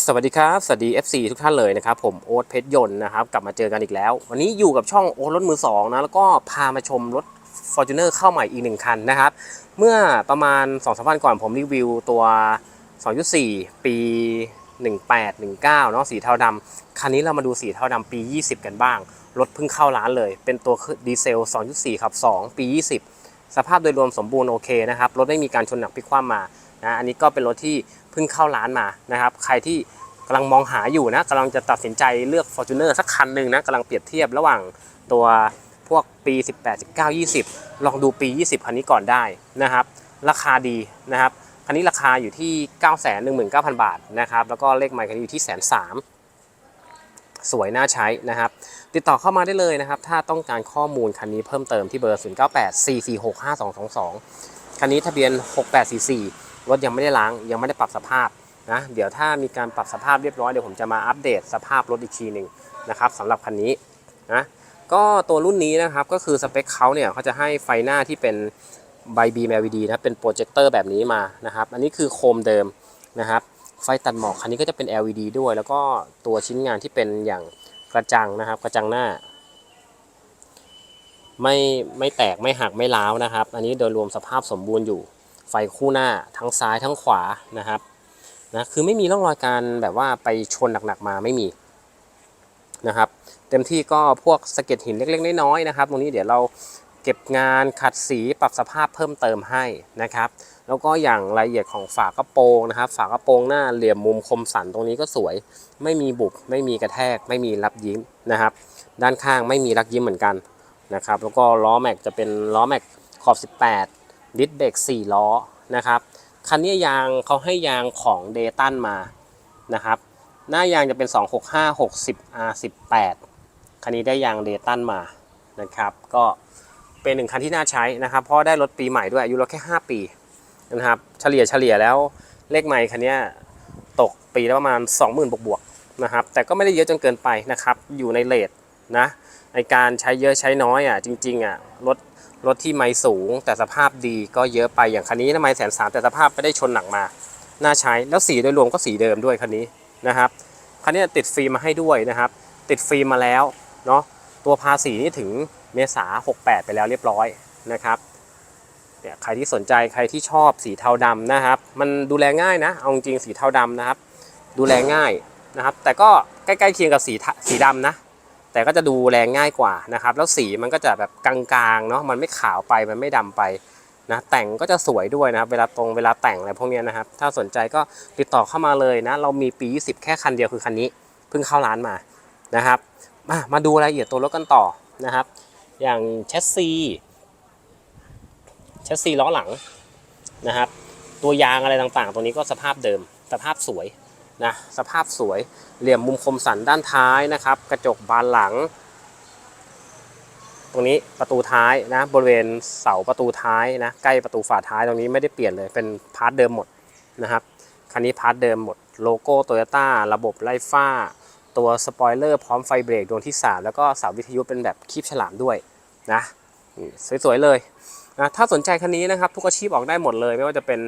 สวัสดีครับ สวัสดี FC ทุกท่านเลยนะครับ ผมโอ๊ตเพชรยนต์นะครับ กลับมาเจอกันอีกแล้ว วันนี้อยู่กับช่องโอ๊ตรถมือสองนะ แล้วก็พามาชมรถ Fortuner เข้าใหม่อีกหนึ่งคันนะครับ เมื่อประมาณ2อสวันก่อนผมรีวิวตัว 2.4 ปี 18 19 เนาะสีเทาดำคันนี้เรามาดูสีเทาดำปี 20 กันบ้าง รถเพิ่งเข้าร้านเลย เป็นตัวดีเซล 2.4ขับ 2 ปี 20 สภาพโดยรวมสมบูรณ์โอเคนะครับรถไม่มีการชนหนักพลิกคว่ำมานะอันนี้ก็เป็นรถที่ เพิ่งเข้าร้านมานะครับ ใครที่กำลังมองหาอยู่นะกำลังจะตัดสินใจเลือก Fortuner สักคันหนึ่งนะกำลังเปรียบเทียบระหว่างตัวพวกปี 18 19 20 ลองดูปี 20 คันนี้ก่อนได้นะครับ ราคาดีนะครับคันนี้ราคาอยู่ที่ 919,000 บาทนะครับ แล้วก็เลขไมค์คันนี้อยู่ที่แสนสามสวยน่าใช้นะครับ ติดต่อเข้ามาได้เลยนะครับ ถ้าต้องการข้อมูลคันนี้เพิ่มเติมที่เบอร์ 0984465222 คันนี้ทะเบียน 6844 รถยังไม่ได้ล้างยังไม่ได้ปรับสภาพนะเดี๋ยวถ้ามีการปรับสภาพเรียบร้อยเดี๋ยวผมจะมาอัปเดตสภาพรถอีกทีหนึ่งนะครับสำหรับคันนี้นะก็ตัวรุ่นนี้นะครับก็คือสเปคเขาเนี่ยเขาจะให้ไฟหน้าที่เป็นใบบีแม LED นะเป็นโปรเจคเตอร์แบบนี้มานะครับ อันนี้คือโคมเดิมนะครับไฟตัดหมอกคันนี้ก็จะเป็น LED ด้วย แล้วก็ตัวชิ้นงานที่เป็นอย่างกระจังนะครับ กระจังหน้า ไม่ไม่แตกไม่หักไม่ร้าวนะครับ อันนี้โดยรวมสภาพสมบูรณ์อยู่ ไฟคู่หน้าทั้งซ้ายทั้งขวานะครับนะคือไม่มีร่องรอยการแบบว่าไปชนหนักๆมาไม่มีนะครับ เต็มที่ก็พวกสะเก็ดหินเล็กๆน้อยๆนะครับ ตรงนี้เดี๋ยวเราเก็บงานขัดสีปรับสภาพเพิ่มเติมให้นะครับ แล้วก็อย่างรายละเอียดของฝากระโปรงนะครับ ฝากระโปรงหน้าเหลี่ยมมุมคมสันตรงนี้ก็สวย ไม่มีบุบไม่มีกระแทก ไม่มีรับยิ้มนะครับ ด้านข้างไม่มีรักยิ้มเหมือนกันนะครับ แล้วก็ล้อแม็กจะเป็นล้อแม็กขอบ 18 ดิสเบรก4ล้อนะครับคันนี้ยางเขาให้ยางของเดตันมานะครับ หน้ายางจะเป็น 265 60 R18 คันนี้ได้ยางเดตันมานะครับ ก็เป็นหนึ่งคันที่น่าใช้นะครับเพราะได้รถปีใหม่ด้วยอายุรถแค่ 5 ปีนะครับ เฉลี่ยเฉลี่ยแล้วเลขใหม่คันนี้ตกปีละประมาณ 20,000 บวกบวกๆนะครับ แต่ก็ไม่ได้เยอะจนเกินไปนะครับ อยู่ในเลทนะในการใช้เยอะใช้น้อยอะจริงๆอะรถ รถที่ไม่สูงแต่สภาพดีก็เยอะไปอย่างคันนี้ทำไมแสนสามแต่สภาพไม่ได้ชนหนักมา น่าใช้แล้วสีโดยรวมก็สีเดิมด้วยคันนี้นะครับคันนี้ติดฟิล์มมาให้ด้วยนะครับ ติดฟิล์มมาแล้วเนาะตัวภาษีนี่ถึงเมษา68 ไปแล้วเรียบร้อยนะครับเนี่ยใครที่สนใจใครที่ชอบสีเทาดำนะครับ มันดูแลง่ายนะเอาจริงสีเทาดำนะครับ ดูแลง่ายนะครับ แต่ก็ใกล้ๆเคียงกับสีสีดำนะ แต่ก็จะดูแลง่ายกว่านะครับ แล้วสีมันก็จะแบบกลางๆเนาะมันไม่ขาวไปมันไม่ดำไปนะแต่งก็จะสวยด้วยนะครับเวลาตรงเวลาแต่งอะไรพวกนี้นะครับ ถ้าสนใจก็ติดต่อเข้ามาเลยนะ เรามีปี 20 แค่คันเดียวคือคันนี้เพิ่งเข้าร้านมานะครับ มามาดูรายละเอียดตัวรถกันต่อนะครับ อย่างแชสซีแชสซีล้อหลังนะครับ ตัวยางอะไรต่างๆ ตัวนี้ก็สภาพเดิม สภาพสวย นะสภาพสวยเหลี่ยมมุมคมสันด้านท้ายนะครับ กระจกบานหลัง ตรงนี้ประตูท้ายนะบริเวณเสาประตูท้ายนะใกล้ประตูฝาท้ายตรงนี้ไม่ได้เปลี่ยนเลยเป็นพาร์ทเดิมหมดนะครับคันนี้พาร์ทเดิมหมดโลโก้โตโยต้าระบบไล่ฟ้า ตัวสปอยเลอร์พร้อมไฟเบรกดวงที่ 3 แล้วก็เสาวิทยุเป็นแบบคีบฉลามด้วยนะสวยๆเลย นะถ้าสนใจคันนี้นะครับทุกอาชีพออกได้หมดเลย ไม่ว่าจะเป็น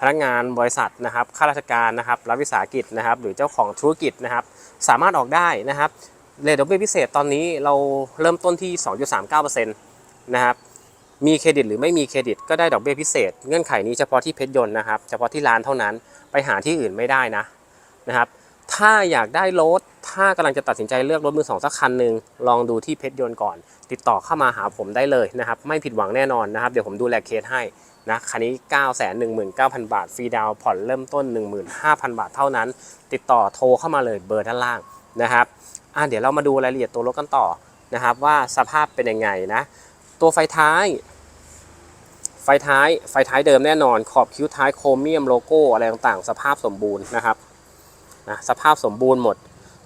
พนักงานบริษัทนะครับข้าราชการนะครับรัฐวิสาหกิจนะครับ หรือเจ้าของธุรกิจนะครับ สามารถออกได้นะครับเลทดอกเบี้ยพิเศษตอนนี้เราเริ่มต้นที่ 2.39%นะครับมีเครดิตหรือไม่มีเครดิตก็ได้ดอกเบี้ยพิเศษ เงื่อนไขนี้เฉพาะที่เพชรยนต์นะครับ เฉพาะที่ร้านเท่านั้นไปหาที่อื่นไม่ได้นะนะครับ ถ้าอยากได้รถ ถ้ากำลังจะตัดสินใจเลือกรถมือสองสักคันหนึ่งลองดูที่เพชรยนต์ก่อน ติดต่อเข้ามาหาผมได้เลยนะครับ ไม่ผิดหวังแน่นอนนะครับ เดี๋ยวผมดูแลเคสให้นะคันนี้ 9 1 9 0 0 0 บาท ฟรีดาวน์ผ่อนเริ่มต้น 15,000 บาทเท่านั้น ติดต่อโทรเข้ามาเลยเบอร์ด้านล่างนะครับอะเดี๋ยวเรามาดูรายละเอียดตัวรถกันต่อนะครับ ว่าสภาพเป็นยังไงนะ ตัวไฟท้าย ไฟท้ายไฟท้ายเดิมแน่นอน ขอบคิ้วท้ายโครเมียมโลโก้อะไรต่างๆ สภาพสมบูรณ์นะครับนะสภาพสมบูรณ์หมด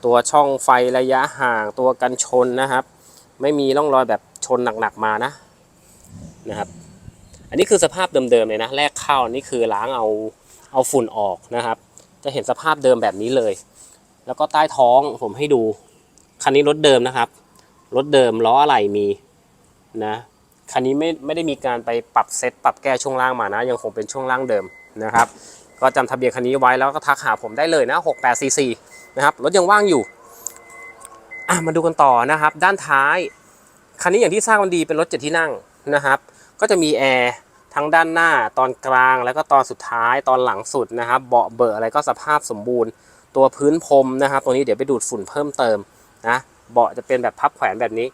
ตัวช่องไฟระยะห่างตัวกันชนนะครับ ไม่มีร่องรอยแบบชนหนักๆมานะนะครับ อันนี้คือสภาพเดิมๆเลยนะแรกเข้านี่คือล้างเอาเอาฝุ่นออกนะครับ จะเห็นสภาพเดิมแบบนี้เลย แล้วก็ใต้ท้องผมให้ดูคันนี้รถเดิมนะครับรถเดิมล้ออะไรมีนะคันนี้ไม่ไม่ได้มีการไปปรับเซตปรับแก้ช่วงล่างมานะ ยังคงเป็นช่วงล่างเดิมนะครับ ก็จำทะเบียนคันนี้ไว้แล้วก็ทักหาผมได้เลยนะ 6844 นะครับรถยังว่างอยู่มาดูกันต่อนะครับ ด้านท้ายคันนี้อย่างที่ทราบกันดีเป็นรถเจ็ดที่นั่งนะครับ ก็จะมีแอร์ทั้งด้านหน้าตอนกลางแล้วก็ตอนสุดท้ายตอนหลังสุดนะครับ เบาะเบอะอะไรก็สภาพสมบูรณ์ ตัวพื้นพรมนะครับ ตรงนี้เดี๋ยวไปดูดฝุ่นเพิ่มเติมนะเบาะจะเป็นแบบพับแขวนแบบนี้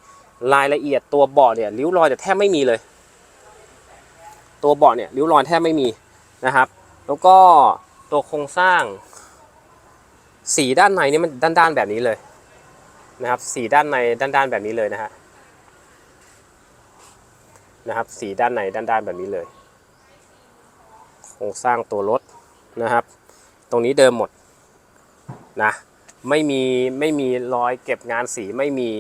รายละเอียดตัวเบาะเนี่ยริ้วรอยจะแทบไม่มีเลย ตัวเบาะเนี่ยริ้วรอยแทบไม่มีนะครับ แล้วก็ตัวโครงสร้าง สีด้านในนี่มันด้านๆแบบนี้เลยนะครับ สีด้านในด้านๆแบบนี้เลยนะฮะนะครับ สีด้านในด้านๆแบบนี้เลยโครงสร้างตัวรถนะครับ ตรงนี้เดิมหมดนะไม่มีไม่มีรอยเก็บงานสีไม่มี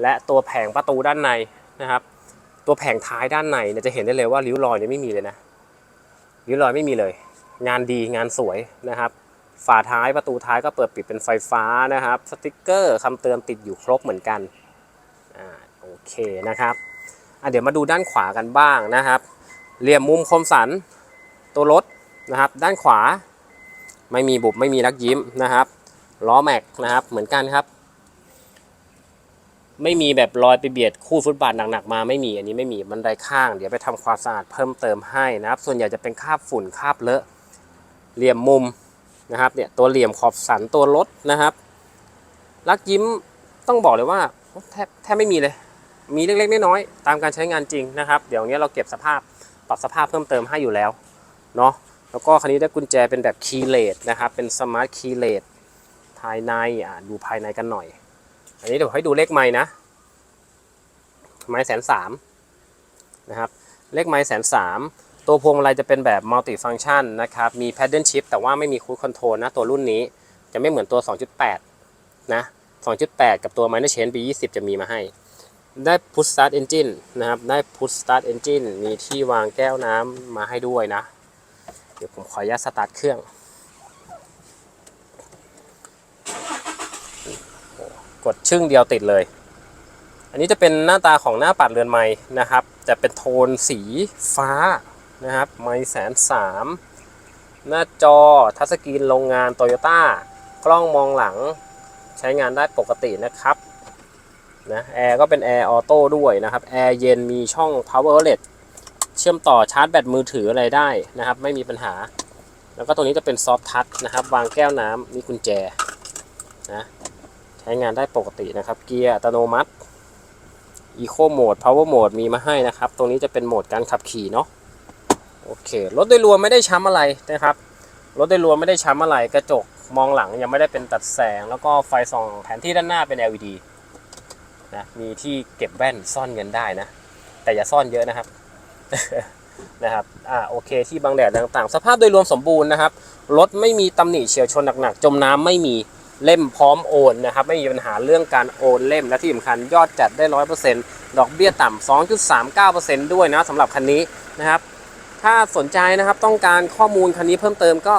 และตัวแผงประตูด้านในนะครับ ตัวแผงท้ายด้านในเนี่ยจะเห็นได้เลยว่าริ้วรอยเนี่ยไม่มีเลยนะริ้วรอยไม่มีเลย งานดีงานสวยนะครับ ฝาท้ายประตูท้ายก็เปิดปิดเป็นไฟฟ้านะครับ สติกเกอร์คำเตือนติดอยู่ครบเหมือนกันอ่าโอเคนะครับอะเดี๋ยวมาดูด้านขวากันบ้างนะครับ เหลี่ยมมุมคมสันตัวรถนะครับ ด้านขวาไม่มีบุบไม่มีรักยิ้มนะครับล้อแม็กนะครับเหมือนกันครับไม่มีแบบรอยไปเบียดคู่ฟุตบาทหนักๆมาไม่มีอันนี้ไม่มีบันไดข้าง เดี๋ยวไปทำความสะอาดเพิ่มเติมให้นะครับ ส่วนใหญ่จะเป็นคราบฝุ่นคราบเลอะเหลี่ยมมุม นะครับเนี่ยตัวเหลี่ยมขอบสันตัวรถนะครับรักยิ้มต้องบอกเลยว่าแทบแทบไม่มีเลย มีเล็กๆน้อยๆตามการใช้งานจริงนะครับ เดี๋ยวนี้เราเก็บสภาพปรับสภาพเพิ่มเติมให้อยู่แล้วเนาะแล้วก็คันนี้ได้กุญแจเป็นแบบคีย์เลสนะครับ เป็นสมาร์ทคีย์เลสภายในอะดูภายในกันหน่อย อันนี้เดี๋ยวให้ดูเลขไม้นะ ไม้แสนสามนะครับ เลขไม้แสนสาม ตัวพวงมาลัยจะเป็นแบบมัลติฟัง c t ชันนะครับ มี paddle shift แต่ว่าไม่มี cruise control นะ ตัวรุ่นนี้จะไม่เหมือนตัว 2.8 นะ 2.8 กับตัว minor change ปี20 จะมีมาให้ ได้ push start engine นะครับ ได้ push start engine มีที่วางแก้วน้ำมาให้ด้วยนะ เดี๋ยวผมขออนุญาตสตาร์ทเครื่อง กดชึ่งเดียวติดเลย อันนี้จะเป็นหน้าตาของหน้าปัดเรือนไม้นะครับ จะเป็นโทนสีฟ้า นะครับ ไม้แสนสามหน้าจอทัชสกรีนโรงงานโตโยต้ากล้องมองหลังใช้งานได้ปกตินะครับนะแอร์ก็เป็นแอร์ออโต้ด้วยนะครับ แอร์เย็นมีช่อง power outlet เชื่อมต่อชาร์จแบตมือถืออะไรได้นะครับ ไม่มีปัญหา แล้วก็ตรงนี้จะเป็นซอฟทัชนะครับ วางแก้วน้ำมีกุญแจนะใช้งานได้ปกตินะครับ เกียร์อัตโนมัติ Eco Mode Power Mode มีมาให้นะครับ ตรงนี้จะเป็นโหมดการขับขี่เนาะ โอเครถโดยรวมไม่ได้ช้ำอะไรนะครับรถโดยรวมไม่ได้ช้ำอะไรกระจกมองหลังยังไม่ได้เป็นตัดแสง แล้วก็ไฟส่องแผนที่ด้านหน้าเป็น LED นะมีที่เก็บแว่นซ่อนเงินได้นะ แต่อย่าซ่อนเยอะนะครับนะครับอ่าโอเคที่บังแดดต่างๆ สภาพโดยรวมสมบูรณ์นะครับรถไม่มีตำหนิเฉียวชนหนักๆ จมน้ำไม่มีเล่มพร้อมโอนนะครับ ไม่มีปัญหาเรื่องการโอนเล่มและที่สำคัญยอดจัดได้ร้อยเปอร์เซ็นต์ดอกเบี้ยต่ำสองจุดสามเก้าเปอร์เซ็นต์ด้วยนะสำหรับคันนี้นะครับ ถ้าสนใจนะครับต้องการข้อมูลคันนี้เพิ่มเติมก็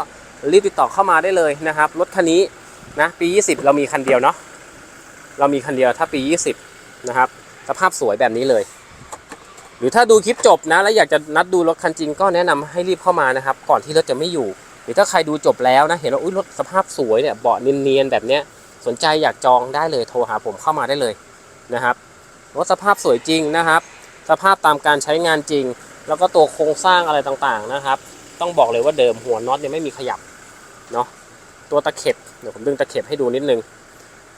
รีบติดต่อเข้ามาได้เลยนะครับ รถคันนี้นะปี 20 เรามีคันเดียวเนาะเรามีคันเดียวถ้าปี 20 นะครับ สภาพสวยแบบนี้เลย หรือถ้าดูคลิปจบนะ แล้วอยากจะนัดดูรถคันจริงก็แนะนำให้รีบเข้ามานะครับ ก่อนที่รถจะไม่อยู่ หรือถ้าใครดูจบแล้วนะเห็นว่าอุ้ยรถสภาพสวยเนี่ยเบาะเนียนๆแบบเนี้ยสนใจอยากจองได้เลยโทรหาผมเข้ามาได้เลยนะครับรถสภาพสวยจริงนะครับ สภาพตามการใช้งานจริง แล้วก็ตัวโครงสร้างอะไรต่างๆนะครับ ต้องบอกเลยว่าเดิมหัวน็อตยังไม่มีขยับเนาะตัวตะเข็บเดี๋ยวผมดึงตะเข็บให้ดูนิดนึง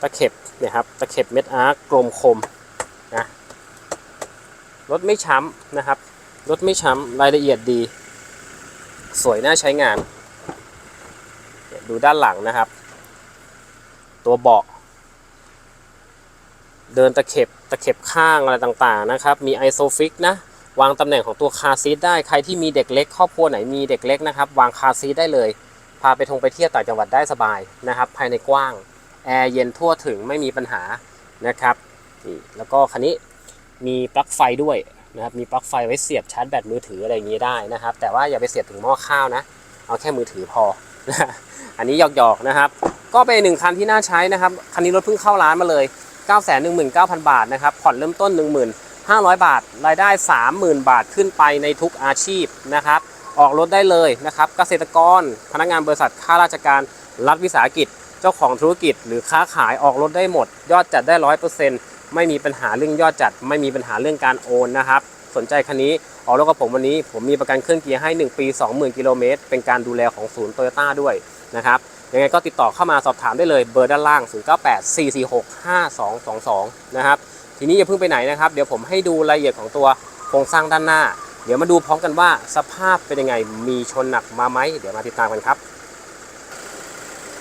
ตะเข็บเนี่ยครับตะเข็บเม็ดอาร์กลมคมนะรถไม่ช้ำนะครับรถไม่ช้ำรายละเอียดดี สวยน่าใช้งาน ดูด้านหลังนะครับ ตัวเบาะเดินตะเข็บตะเข็บข้างอะไรต่างๆนะครับ มีไอโซฟิกนะ วางตำแหน่งของตัวคาซีทได้ใครที่มีเด็กเล็กครอบครัวไหนมีเด็กเล็กนะครับวางคาซีทได้เลย พาไปทงไปเที่ยวต่างจังหวัดได้สบายนะครับภายในกว้างแอร์เย็นทั่วถึงไม่มีปัญหานะครับนี่แล้วก็คันนี้มีปลั๊กไฟด้วยนะครับมีปลั๊กไฟไว้เสียบชาร์จแบตมือถืออะไรอย่างนี้ได้นะครับ แต่ว่าอย่าไปเสียบถึงหม้อข้าวนะ เอาแค่มือถือพออันนี้หยอกๆนะครับ ก็เป็นหนึ่งคันที่น่าใช้นะครับ คันนี้รถเพิ่งเข้าร้านมาเลย 9 1 9 0 0 0 บาทนะครับ ผ่อนเริ่มต้น 15,000 บาท รายได้ 30,000 บาทขึ้นไปในทุกอาชีพนะครับ ออกรถได้เลยนะครับ เกษตรกร พนักงานบริษัท ข้าราชการ รัฐวิสาหกิจ เจ้าของธุรกิจ หรือค้าขายออกรถได้หมด ยอดจัดได้ร้อยเปอร์เซ็นต์ไม่มีปัญหาเรื่องยอดจัด ไม่มีปัญหาเรื่องการโอนนะครับ สนใจคันนี้ออกรถกับผมวันนี้ ผมมีประกันเครื่องเกียร์ให้ 1 ปี 20,000 กิโลเมตร เป็นการดูแลของศูนย์โตโยต้าด้วยนะครับยังไงก็ติดต่อเข้ามาสอบถามได้เลยเบอร์ด้านล่าง 0984465222 นะครับ ทีนี้อย่าเพิ่งไปไหนนะครับ เดี๋ยวผมให้ดูรายละเอียดของตัวโครงสร้างด้านหน้า เดี๋ยวมาดูพร้อมกันว่าสภาพเป็นยังไง มีชนหนักมาไหมเดี๋ยวมาติดตามกันครับ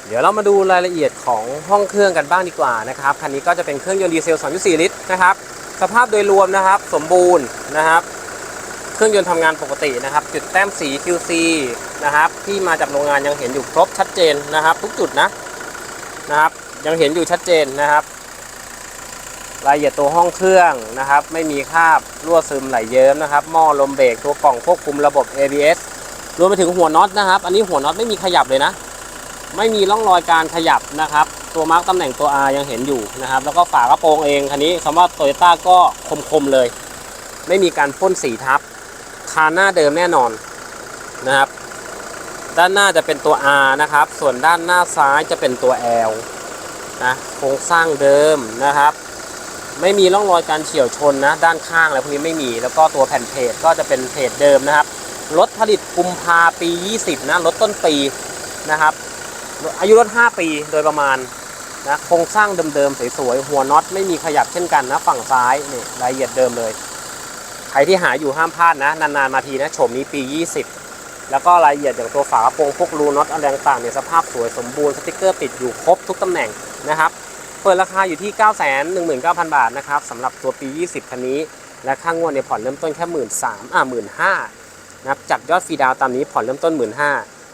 เดี๋ยวเรามาดูรายละเอียดของห้องเครื่องกันบ้างดีกว่านะครับ คันนี้ก็จะเป็นเครื่องยนต์ดีเซล 2.4 ลิตรนะครับ สภาพโดยรวมนะครับ สมบูรณ์นะครับ เครื่องยนต์ทำงานปกตินะครับ จุดแต้มสี QC นะครับ ที่มาจากโรงงานยังเห็นอยู่ครบชัดเจนนะครับ ทุกจุดนะนะครับ ยังเห็นอยู่ชัดเจนนะครับ รายละเอียดตัวห้องเครื่องนะครับ ไม่มีคราบรั่วซึมไหลเยิ้มนะครับ หม้อลมเบรกตัวกล่องควบคุมระบบ ABS รวมไปถึงหัวน็อตนะครับ อันนี้หัวน็อตไม่มีขยับเลยนะ ไม่มีร่องรอยการขยับนะครับ ตัวมาร์กตำแหน่งตัว R ยังเห็นอยู่นะครับ แล้วก็ฝากระโปรงเองคันนี้คำว่าโตโยต้าก็คมๆเลย ไม่มีการพ่นสีทับ คานหน้าเดิมแน่นอนนะครับ ด้านหน้าจะเป็นตัว R นะครับ ส่วนด้านหน้าซ้ายจะเป็นตัว L นะ โครงสร้างเดิมนะครับ ไม่มีร่องรอยการเฉี่ยวชนนะ ด้านข้างอะไรพวกนี้ไม่มี แล้วก็ตัวแผ่นเพจก็จะเป็นเพจเดิมนะครับ รถผลิตกุมภาปี 20 นะ รถต้นปีนะครับ อายุรถ 5 ปีโดยประมาณนะโครงสร้างเดิมๆสวยๆหัวน็อตไม่มีขยับเช่นกันนะ ฝั่งซ้ายนี่รายละเอียดเดิมเลย ใครที่หาอยู่ห้ามพลาดนะ นานๆมาทีนะโฉมนี้ปี 20 แล้วก็รายละเอียดอย่างตัวฝากระโปรงพวกรูน็อตอะไรต่างๆเนี่ยสภาพสวยสมบูรณ์สติกเกอร์ติดอยู่ครบทุกตำแหน่งนะครับ เปิดราคาอยู่ที่ 9 1 9 0 0 0 บาทนะครับสำหรับตัวปี 20 คันนี้ และค่างวดเนี่ยผ่อนเริ่มต้นแค่ 1 3ื่นอ่าหมื่นห้านะครับจับยอดฟรีดาวน์ตามนี้ผ่อนเริ่มต้น 1 5ื่น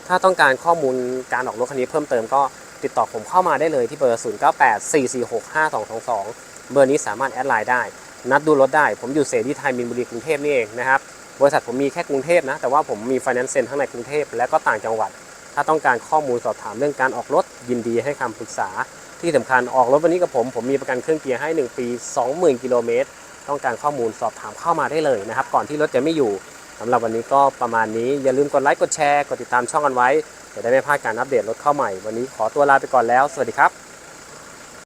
ถ้าต้องการข้อมูลการออกรถคันนี้เพิ่มเติมก็ติดต่อผมเข้ามาได้เลยที่เบอร์ 0 9 8 4 4 6 5 2 2 2 เบอร์นี้สามารถแอดไลน์ได้ นัดดูรถได้ ผมอยู่เสรีไทยมินบุรีกรุงเทพนี่เองนะครับ บริษัทผมมีแค่กรุงเทพนะ แต่ว่าผมมีไฟแนนซ์เซ็นทั้งในกรุงเทพและก็ต่างจังหวัด ถ้าต้องการข้อมูลสอบถามเรื่องการออกรถยินดีให้คำปรึกษา ที่สำคัญออกรถวันนี้กับผม ผมมีประกันเครื่องเกียร์ให้ 1 ปี 20,000 กิโลเมตร ต้องการข้อมูลสอบถามเข้ามาได้เลยนะครับ ก่อนที่รถจะไม่อยู่สำหรับวันนี้ก็ประมาณนี้ อย่าลืมกดไลค์ กดแชร์ กดติดตามช่องกันไว้ จะได้ไม่พลาดการอัปเดตรถเข้าใหม่ วันนี้ขอตัวลาไปก่อนแล้ว สวัสดีครับ